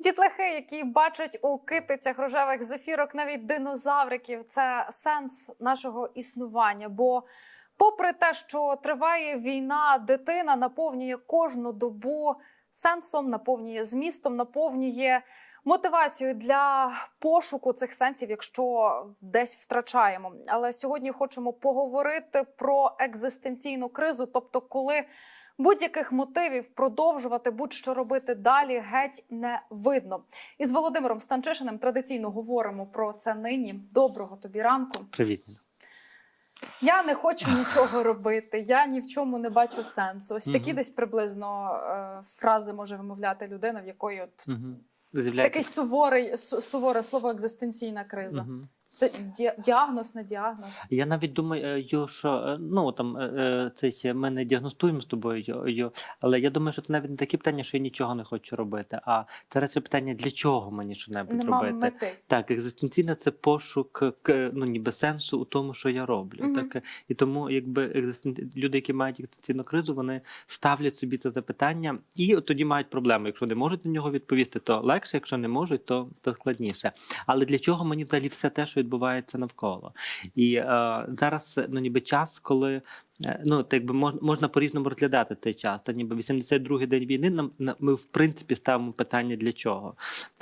Дітлахи, які бачать у китицях рожевих зефірок навіть динозавриків, це сенс нашого існування. Бо, попри те, що триває війна, дитина наповнює кожну добу сенсом, наповнює змістом, наповнює мотивацією для пошуку цих сенсів, якщо десь втрачаємо. Але сьогодні хочемо поговорити про екзистенційну кризу, тобто, коли Будь-яких мотивів продовжувати будь-що робити далі геть не видно. І з Володимиром Станчишиним традиційно говоримо про це нині. Доброго тобі ранку. Привіт. Я не хочу нічого робити. Я ні в чому не бачу сенсу. Ось такі Мгм. десь приблизно е, фрази може вимовляти людина, в якої от Угу. такий суворий су- суворе слово екзистенційна криза. Угу. Це ді- діагноз, не діагноз. Я навіть думаю, е, що е, ну там е, це ми не діагностуємо з тобою, Йо, Йо, але я думаю, що це навіть не такі питання, що я нічого не хочу робити. А це питання, для чого мені що-небудь робити. мети. Так, екзистенційне це пошук ну, ніби сенсу у тому, що я роблю. Мгм. Так, і тому, якби екзистен... люди, які мають екзистенційну кризу, вони ставлять собі це запитання, і тоді мають проблеми. Якщо не можуть на нього відповісти, то легше, якщо не можуть, то, то складніше. Але для чого мені взагалі все те, що відбувається навколо? І е, зараз ну, ніби час, коли. Е, Ну, так би мож, можна по-різному розглядати цей час. Та ніби 82-й день війни нам на- ми в принципі ставимо питання для чого.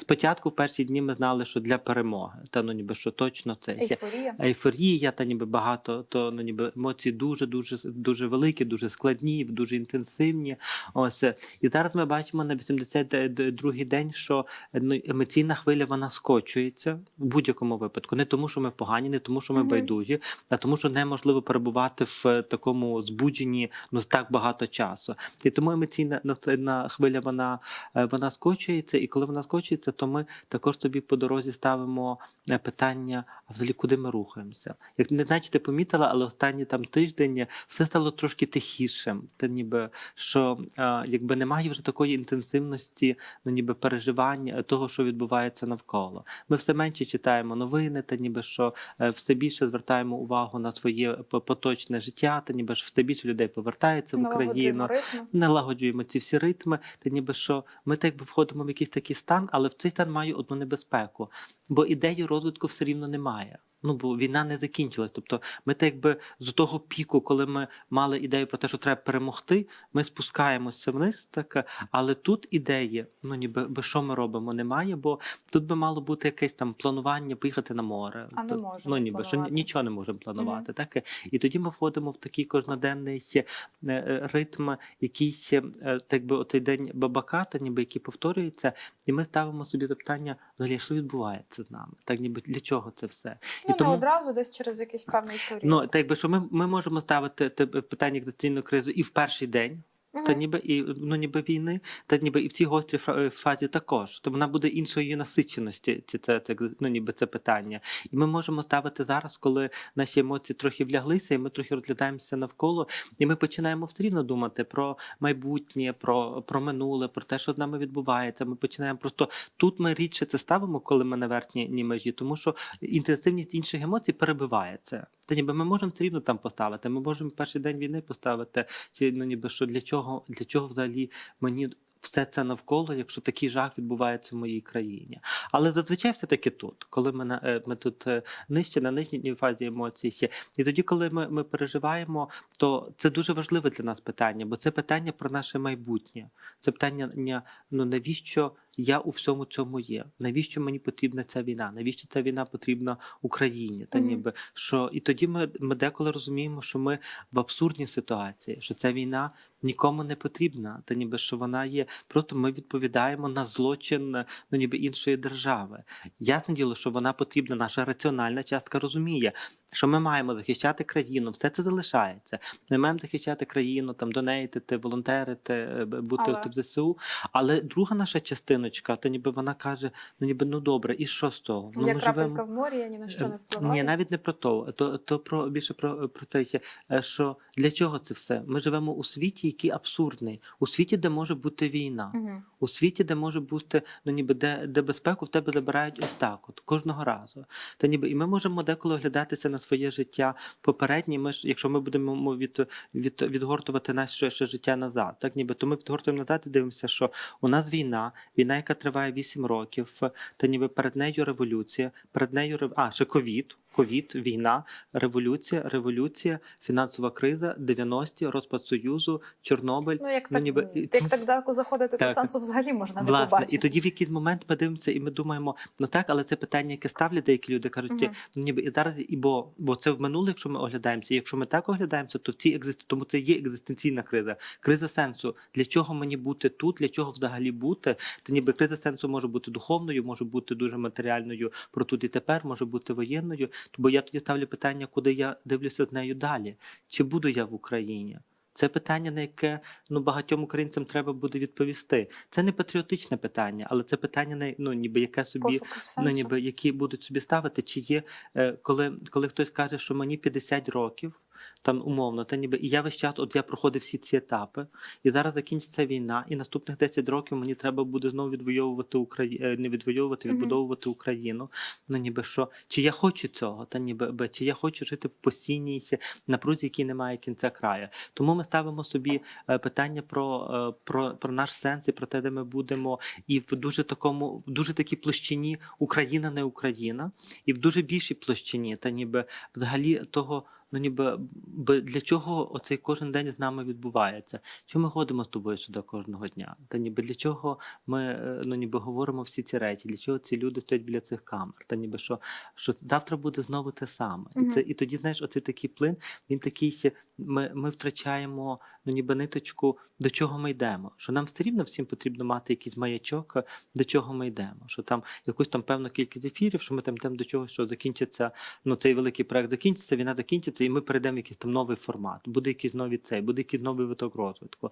Спочатку, в перші дні, ми знали, що для перемоги, та ну ніби що точно це Ейфорія. ейфорія, та ніби багато, то ну ніби емоції дуже дуже дуже великі, дуже складні, дуже інтенсивні. Ось е, і зараз ми бачимо на 82-й день, що е, ну, емоційна хвиля вона скочується в будь-якому випадку. Не тому, що ми погані, не тому, що ми Мгм. байдужі, а тому, що неможливо перебувати в е, такому збудженні ну так багато часу. І тому емоційна на- на хвиля вона, е, вона скочується, і коли вона скочується, то ми також собі по дорозі ставимо е, питання: а взагалі куди ми рухаємося? Як не знаю, чи ти помітила, але останні там тиждень все стало трошки тихішим. Та ніби що е, якби немає вже такої інтенсивності, ну ніби переживання того, що відбувається навколо. Ми все менше читаємо новини, та ніби що все більше звертаємо увагу на своє поточне життя, та ніби ж все більше людей повертається в Україну налагоджуємо ці всі ритми, Ти ніби що ми так би входимо в якийсь такий стан, але в цей стан має одну небезпеку, бо ідеї розвитку все рівно немає. Ну бо війна не закінчилась. Тобто, ми так якби з того піку, коли ми мали ідею про те, що треба перемогти, ми спускаємося вниз, так але тут ідеї, ну ніби би що ми робимо, немає, бо тут би мало бути якесь там планування, поїхати на море. А не можемо ну ніби що нічого не можемо планувати. Так і тоді ми входимо в такий кожноденний е, е, ритм, якийсь, е, так би оцей день бабака, та ніби який повторюється, і ми ставимо собі запитання, взагалі, що відбувається з нами? Так ніби для чого це все? Ну, не одразу десь через якийсь певний період. Ну, так якби що ми, ми можемо ставити питання екзистенційну кризу і в перший день. Та ніби і ну ніби війни, та ніби і в цій гострій е, фазі також. То вона буде іншої насиченості, ці це, це ну ніби це питання. І ми можемо ставити зараз, коли наші емоції трохи вляглися, і ми трохи розглядаємося навколо, і ми починаємо все рівно думати про майбутнє, про, про минуле, про те, що з нами відбувається. Ми починаємо просто тут. Ми рідше це ставимо, коли ми на верхній ні межі, тому що інтенсивність інших емоцій перебиває це. Та ніби ми можемо все рівно там поставити. Ми можемо перший день війни поставити. Чи ну ніби що для чого для чого взагалі мені все це навколо, якщо такий жах відбувається в моїй країні. Але зазвичай все таки тут, коли ми на е, ми тут е, нижче на нижній фазі емоцій ще. І тоді, коли ми, ми переживаємо, то це дуже важливе для нас питання, бо це питання про наше майбутнє. Це питання ня- ну навіщо я у всьому цьому є? Навіщо мені потрібна ця війна? Навіщо ця війна потрібна Україні? Та ніби що і тоді ми, ми деколи розуміємо, що ми в абсурдній ситуації, що ця війна нікому не потрібна, та ніби що вона є. Просто ми відповідаємо на злочин ну, ніби іншої держави. Ясне діло, що вона потрібна, наша раціональна частка розуміє, що ми маємо захищати країну, все це залишається. Ми маємо захищати країну, там донейтити, волонтерити, е, бути Але- в ЗСУ. Але друга наша частиночка, то ніби вона каже: ну ніби ну добре, і що з того? Ну, Як крапелька живемо- в морі, я ні на що не Ні, навіть не про то. То, то про більше про, про це е, що для чого це все? Ми живемо у світі, який абсурдний у світі, де може бути війна, Мгм. у світі, де може бути ну ніби де, де безпеку в тебе забирають ось так, от кожного разу. Та ніби і ми можемо деколи оглядатися на своє життя попереднє. Ми ж, якщо ми будемо мо- від, від, відгортувати наше ще життя назад, так ніби то ми відгортуємо назад і дивимося, що у нас війна, війна, яка триває 8 років, та ніби перед нею революція, перед нею рев- а ще ковід, ковід, війна, революція, революція, фінансова криза, 90-ті, розпад союзу, Чорнобиль. Ну, як Ну, так, ніби- як так далеко заходити, Так. сенсу взагалі можна не Власне, побачити. і тоді в якийсь момент ми дивимося, і ми думаємо, ну так, але це питання, яке ставлять деякі люди, кажуть, Мгм. ну ніби і зараз, і бо, бо це в минуле, якщо ми оглядаємося. І якщо ми так оглядаємося, то в цій екзист... тому це є екзистенційна криза, криза сенсу. Для чого мені бути тут? Для чого взагалі бути? Та ніби криза сенсу може бути духовною, може бути дуже матеріальною про тут і тепер, може бути воєнною. Бо я тоді ставлю питання, куди я дивлюся з нею далі? Чи буду я в Україні? Це питання, на яке ну багатьом українцям треба буде відповісти. Це не патріотичне питання, але це питання, на ну ніби яке собі ну ніби які будуть собі ставити. Чи є е, коли, коли хтось каже, що мені 50 років, там умовно, та ніби і я весь час, от я проходив всі ці етапи, і зараз закінчиться війна, і наступних 10 років мені треба буде знову відвоювати Україну, не відвоювати, відбудовувати Україну. Ну ніби що, чи я хочу цього, та ніби чи я хочу жити в постійній напрузі, якій немає кінця краю. Тому ми ставимо собі е, питання про, е, про, про наш сенс і про те, де ми будемо, і в дуже такому, в дуже такій площині Україна не Україна, і в дуже більшій площині, та ніби взагалі того. Ну, ніби для чого оцей кожен день з нами відбувається? Чому ми ходимо з тобою сюди кожного дня? Та ніби для чого ми е, ну ніби говоримо всі ці речі? Для чого ці люди стоять біля цих камер? Та ніби що, що завтра буде знову те саме. І це і тоді, знаєш, оцей такий плин, він такий ще ми, ми втрачаємо ну ніби ниточку, до чого ми йдемо. Що нам все рівно всім потрібно мати якийсь маячок, е, до чого ми йдемо. Що там якусь там певну кількість ефірів, що ми там йдемо до чогось, що закінчиться, ну цей великий проект закінчиться, війна закінчиться, і ми перейдемо в якийсь там новий формат. Буде якийсь новий цей, буде якийсь новий виток розвитку.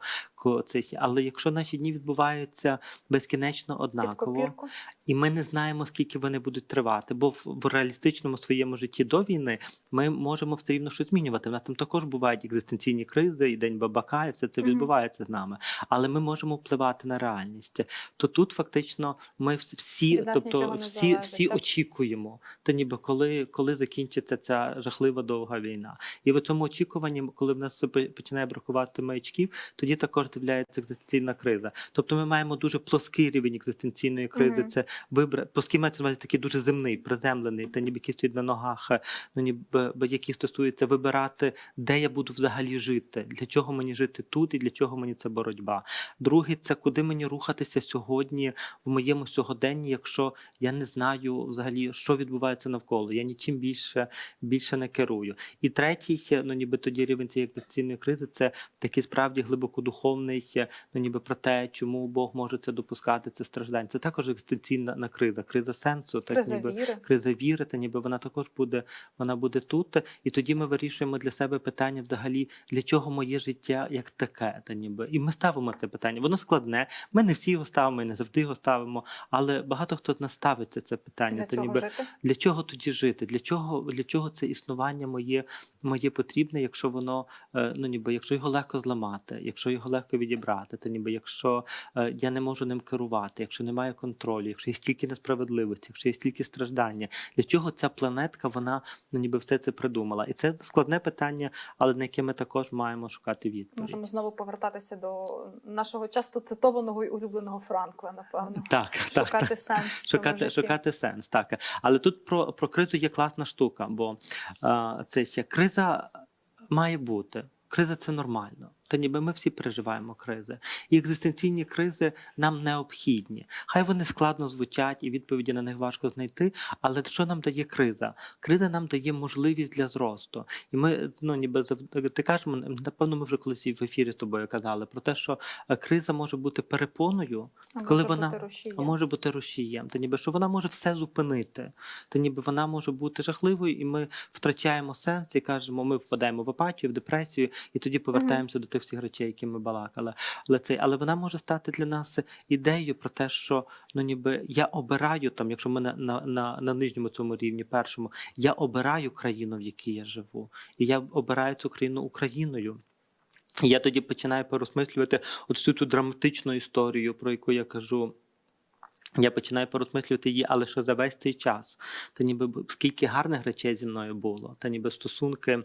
Але якщо наші дні відбуваються безкінечно однаково, і ми не знаємо, скільки вони будуть тривати, бо в, в реалістичному своєму житті до війни ми можемо все рівно щось змінювати. У нас там також бувають екзистенційні кризи, і день бабака, і все це відбувається з нами. Але ми можемо впливати на реальність. То тут фактично ми всі, тобто всі, залежить, всі так? очікуємо, та ніби коли, коли закінчиться ця жахлива довга війна. І в цьому очікуванні, коли в нас починає бракувати маячків, тоді також з'являється екзистенційна криза. Тобто ми маємо дуже плоский рівень екзистенційної кризи. Мгм. Це вибра... плоский мається увазі такий дуже земний, приземлений, та ніби який стоїть на ногах, е, ну ніби який стосується вибирати, де я буду взагалі жити, для чого мені жити тут і для чого мені ця боротьба. Другий це куди мені рухатися сьогодні в моєму сьогоденні, якщо я не знаю взагалі, що відбувається навколо. Я нічим більше більше не керую. І третій, ну ніби тоді рівень цієї екзистенційної кризи, це такий справді глибокодуховний, ну ніби про те, чому Бог може це допускати, це страждання. Це також екзистенційна криза, криза сенсу, так Криза ніби віри. криза віри, та ніби вона також буде, вона буде тут. І тоді ми вирішуємо для себе питання взагалі, для чого моє життя як таке, та ніби. І ми ставимо це питання. Воно складне. Ми не всі його ставимо, ми не завжди його ставимо, але багато хто з нас ставиться це питання. Для та чого ніби жити? для чого тоді жити? Для чого, для чого це існування моє, моє потрібне, якщо воно е, ну ніби якщо його легко зламати, якщо його легко відібрати, то ніби якщо е, я не можу ним керувати, якщо немає контролю, якщо є стільки несправедливості, якщо є стільки страждання, для чого ця планетка вона ну ніби все це придумала? І це складне питання, але на яке ми також маємо шукати відповідь. Можемо знову повертатися до нашого часто цитованого і улюбленого Франкла, напевно. Так, Шукати так. сенс. Так. Шукати, шукати сенс, так. Але тут про, про кризу є класна штука, бо е, це криза має бути. Криза це нормально. Та ніби ми всі переживаємо кризи. І екзистенційні кризи нам необхідні. Хай вони складно звучать і відповіді на них важко знайти. Але що нам дає криза? Криза нам дає можливість для зросту. І ми, ну ніби ти кажеш, напевно, ми вже колись в ефірі з тобою казали про те, що е, криза може бути перепоною, А коли вона- бути може бути рушієм, та ніби що вона може все зупинити, та ніби вона може бути жахливою, і ми втрачаємо сенс і кажемо, ми впадаємо в апатію, в депресію, і тоді повертаємося до тих всіх речей, які ми балакали. Але цей, але вона може стати для нас ідеєю про те, що ну ніби я обираю там, якщо ми на, на, на, на нижньому цьому рівні, першому, я обираю країну, в якій я живу, і я обираю цю країну Україною. І я тоді починаю порозмислювати от всю цю драматичну історію, про яку я кажу. Я починаю порозмислювати її, але що за весь цей час. Та ніби скільки гарних речей зі мною було, та ніби стосунки.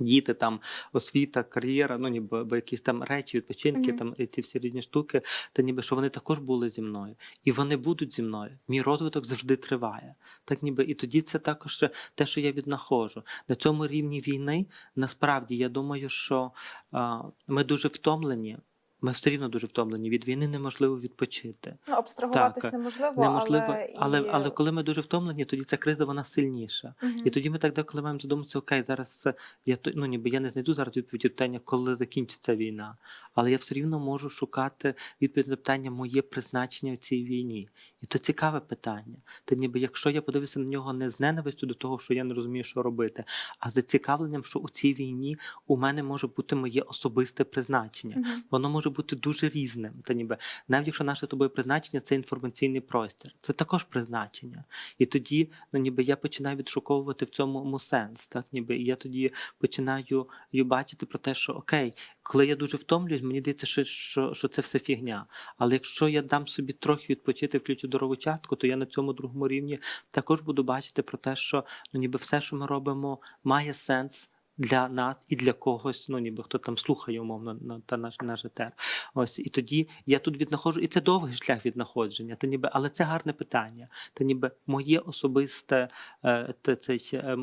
Діти, там освіта, кар'єра, ну ніби бо якісь там речі, відпочинки, Мгм. там і ці всі різні штуки, та ніби що вони також були зі мною, і вони будуть зі мною. Мій розвиток завжди триває. Так ніби і тоді це також те, що я віднаходжу. На цьому рівні війни насправді я думаю, що а, ми дуже втомлені. Ми все рівно дуже втомлені. Від війни неможливо відпочити. Ну, абстрагуватись Так, неможливо, Неможливо, але, але, і... але коли ми дуже втомлені, тоді ця криза вона сильніша. Мгм. І тоді ми так деколи маємо задуматися, окей, зараз я то- ну ніби я не знайду зараз відповіді питання, коли закінчиться війна. Але я все рівно можу шукати відповідь на питання моє призначення в цій війні. І то цікаве питання. Та ніби якщо я подивлюся на нього не з ненавистю до того, що я не розумію, що робити, а з зацікавленням, що у цій війні у мене може бути моє особисте призначення. Мгм. Воно може бути дуже різним. Та ніби навіть якщо наше тобою призначення це інформаційний простір, це також призначення. І тоді, ну ніби я починаю відшуковувати в цьому сенс. Так, ніби і я тоді починаю бачити про те, що окей, коли я дуже втомлююсь, мені здається, що, що, що це все фігня. Але якщо я дам собі трохи відпочити, включу здорову частку, то я на цьому другому рівні також буду бачити про те, що ну ніби все, що ми робимо, має сенс. Для нас і для когось, ну ніби хто там слухає умовно на та наш наш етер. Ось і тоді я тут віднаходжу, і це довгий шлях віднаходження. Та ніби, але це гарне питання. Та ніби моє особисте е, те, це, е,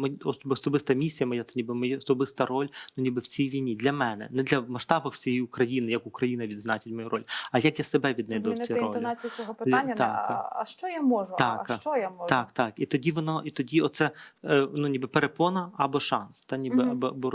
особиста місія, моя та ніби моя особиста роль, ну ніби в цій війні для мене, не для масштабах всієї України, як Україна відзначить мою роль, а як я себе віднайду в цій ролі. інтонацію цього питання. на, так, а, так. а що я можу? Так, а що я можу? Так, так. І тоді воно, і тоді оце е, ну ніби перепона або шанс, та ніби Мгм. Або.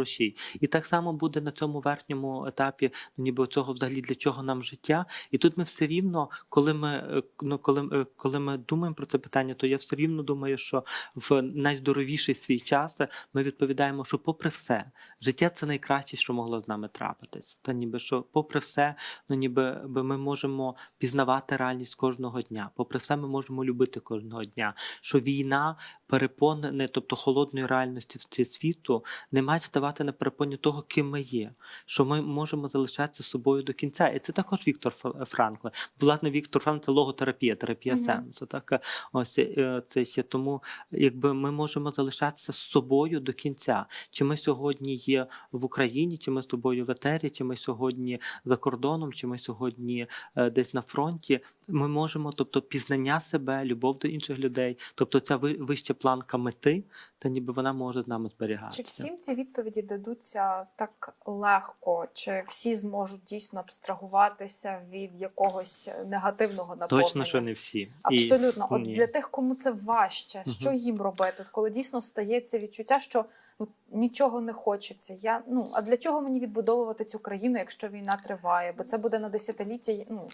І так само буде на цьому верхньому етапі, ну ніби цього взагалі для чого нам життя. І тут ми все рівно, коли ми е, ну коли, е, коли ми думаємо про це питання, то я все рівно думаю, що в найздоровіший свій час ми відповідаємо, що попри все, життя це найкраще, що могло з нами трапитись. Та ніби що, попри все, ну ніби би ми можемо пізнавати реальність кожного дня. Попри все, ми можемо любити кожного дня. Що війна перепони, тобто холодної реальності в світу, не мають ставати на перепоні того, ким ми є. Що ми можемо залишатися собою до кінця. І це також Віктор Ф- Франкл. Власне, Віктор Франкл це логотерапія, терапія Мгм. сенсу. Так е, ось е, це ще тому, якби ми можемо залишатися з собою до кінця. Чи ми сьогодні є в Україні, чи ми з тобою в етері, чи ми сьогодні за кордоном, чи ми сьогодні е, десь на фронті. Ми можемо, тобто, пізнання себе, любов до інших людей, тобто ця вища планка мети, та ніби вона може нами зберігатися. Чи всім ці відповіді дадуться так легко? Чи всі зможуть дійсно абстрагуватися від якогось негативного наповнення? Точно, що не всі. І- Абсолютно. От ні. для тих, кому це важче, що їм робити, коли дійсно стається відчуття, що нічого не хочеться. Я ну а для чого мені відбудовувати цю країну, якщо війна триває? Бо це буде на десятиліття. Ну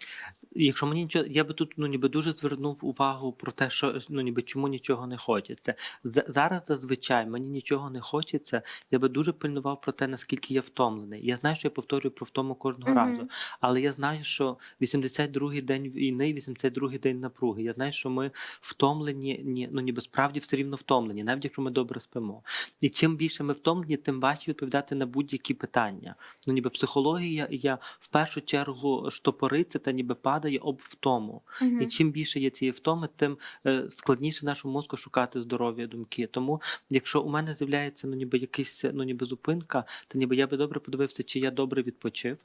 Якщо мені нічого, я би тут ну ніби дуже звернув увагу про те, що ну ніби чому нічого не хочеться. Зараз зазвичай мені нічого не хочеться. Я би дуже пильнував про те, наскільки я втомлений. Я знаю, що я повторюю про втому кожного Мгм. разу, але я знаю, що 82-й день війни, 82-й день напруги. Я знаю, що ми втомлені, ні, ну ніби справді все рівно втомлені, навіть якщо ми добре спимо. І чим більше ми втомлені, тим важче відповідати на будь-які питання. Ну ніби психологія, я в першу чергу штопориться та ніби падає об втому. І чим більше є цієї втоми, тим е, складніше нашому мозку шукати здорові думки. Тому, якщо у мене з'являється ну ніби якийсь ну ніби зупинка, то ніби я би добре подивився, чи я добре відпочив.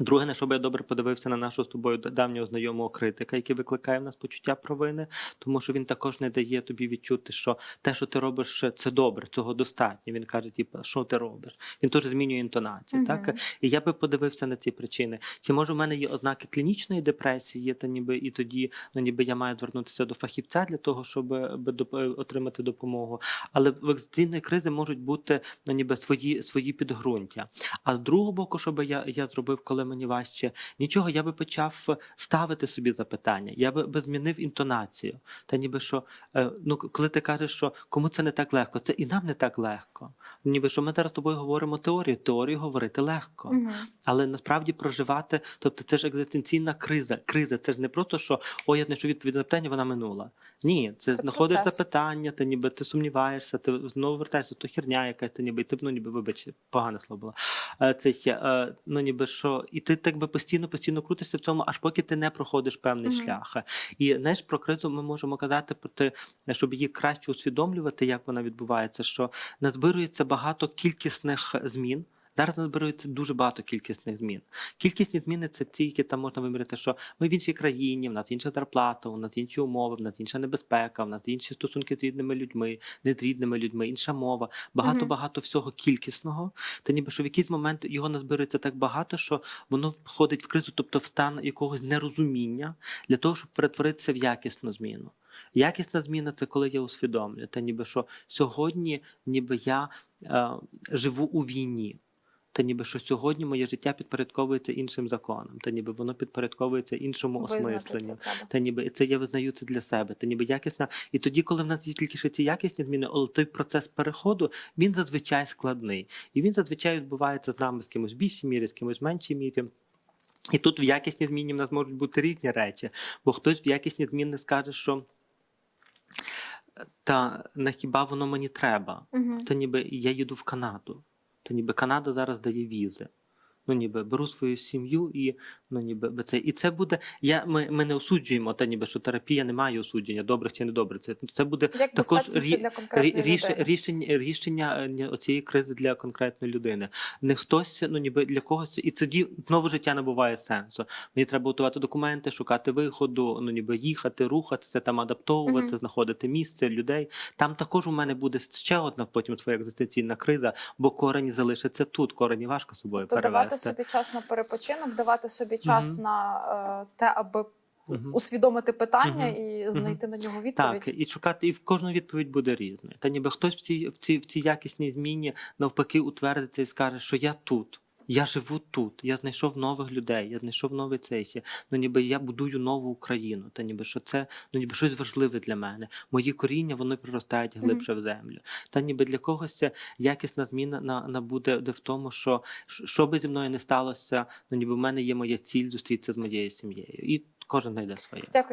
Друге, на що би я добре подивився на нашого з тобою давнього знайомого критика, який викликає в нас почуття провини, тому що він також не дає тобі відчути, що те, що ти робиш, це добре, цього достатньо. Він каже, типу, що ти робиш? Він теж змінює інтонацію. Так і я би подивився на ці причини. Чи може в мене є ознаки клінічної депресії, та ніби і тоді, ну ніби я маю звернутися до фахівця для того, щоб доп- отримати допомогу. Але в екзистенційної кризи можуть бути ну, ніби свої свої підґрунтя. А з другого боку, що би я, я зробив, коли мені важче. Нічого, я би почав ставити собі запитання, я би, би змінив інтонацію. Та ніби що, е, ну коли ти кажеш, що кому це не так легко, це і нам не так легко. Ніби що ми зараз з тобою говоримо теорію, теорію говорити легко. Мгм. Але насправді проживати, тобто це ж екзистенційна криза. Криза це ж не просто, що о, я знайшов відповідь на питання, вона минула. Ні, це, Це знаходиш процес. запитання, ти ніби ти сумніваєшся, ти знову вертаєшся, то херня якась, ти ніби, ти ну ніби, вибач, погане слово було. Е, Це е, ну ніби що, і ти так би постійно, постійно крутишся в цьому, аж поки ти не проходиш певний Мгм. шлях. І знаєш, про кризу ми можемо казати про те, щоб її краще усвідомлювати, як вона відбувається, що надбирується багато кількісних змін. Зараз назбирується дуже багато кількісних змін. Кількісні зміни це ті, які там можна виміряти, що ми в іншій країні, в нас інша зарплата, у нас інші умови, в нас інша небезпека, в нас інші стосунки з рідними людьми, не з рідними людьми, інша мова. Багато багато всього кількісного. Та ніби що в якийсь момент його назбирується так багато, що воно входить в кризу, тобто в стан якогось нерозуміння для того, щоб перетворитися в якісну зміну. Якісна зміна це коли я усвідомлюю, та ніби що сьогодні, ніби я е, живу у війні. Та ніби що сьогодні моє життя підпорядковується іншим законам, та ніби воно підпорядковується іншому Визнати осмисленню. треба. Та ніби це я визнаю це для себе. Та ніби якісна. І тоді, коли в нас є тільки ще ці якісні зміни, але той процес переходу він зазвичай складний. І він зазвичай відбувається з нами з кимось в більшій мірі, з кимось в меншій мірі. І тут в якісній зміні в нас можуть бути різні речі, бо хтось в якісні зміни скаже, що та на хіба воно мені треба? Мгм. Та ніби я їду в Канаду. Та ніби Канада зараз дає візи. Ну, ніби беру свою сім'ю і ну ніби би це. І це буде. Я, ми, ми не осуджуємо, та ніби що терапія не має осудження, добре чи не добре. Це, це буде Як також рі- ріш, рішення, рішення е, оцієї кризи для конкретної людини. Не хтось, ну ніби для когось, і тоді знову життя не буває сенсу. Мені треба готувати документи, шукати виходу, ну ніби їхати, рухатися, там адаптовуватися, Мгм. знаходити місце, людей. Там також у мене буде ще одна потім своя екзистенційна криза, бо корені залишаться тут. Корені важко собою перевести. Собі час на перепочинок, давати собі час угу. на е, те, аби Угу. усвідомити питання угу. і знайти на нього відповідь. Так, і шукати, і в кожну відповідь буде різною. Та ніби хтось в цій, в цій, в цій якісній зміні навпаки утвердиться і скаже, що я тут. Я живу тут, я знайшов нових людей, я знайшов новий цей. Ну ніби я будую нову Україну. Та ніби що це ну ніби щось важливе для мене. Мої коріння вони приростають глибше в землю. Та ніби для когось це якісна зміна на, на буде де в тому, що що би зі мною не сталося, ну ніби в мене є моя ціль зустрітися з моєю сім'єю. І кожен знайде своє. Дякую.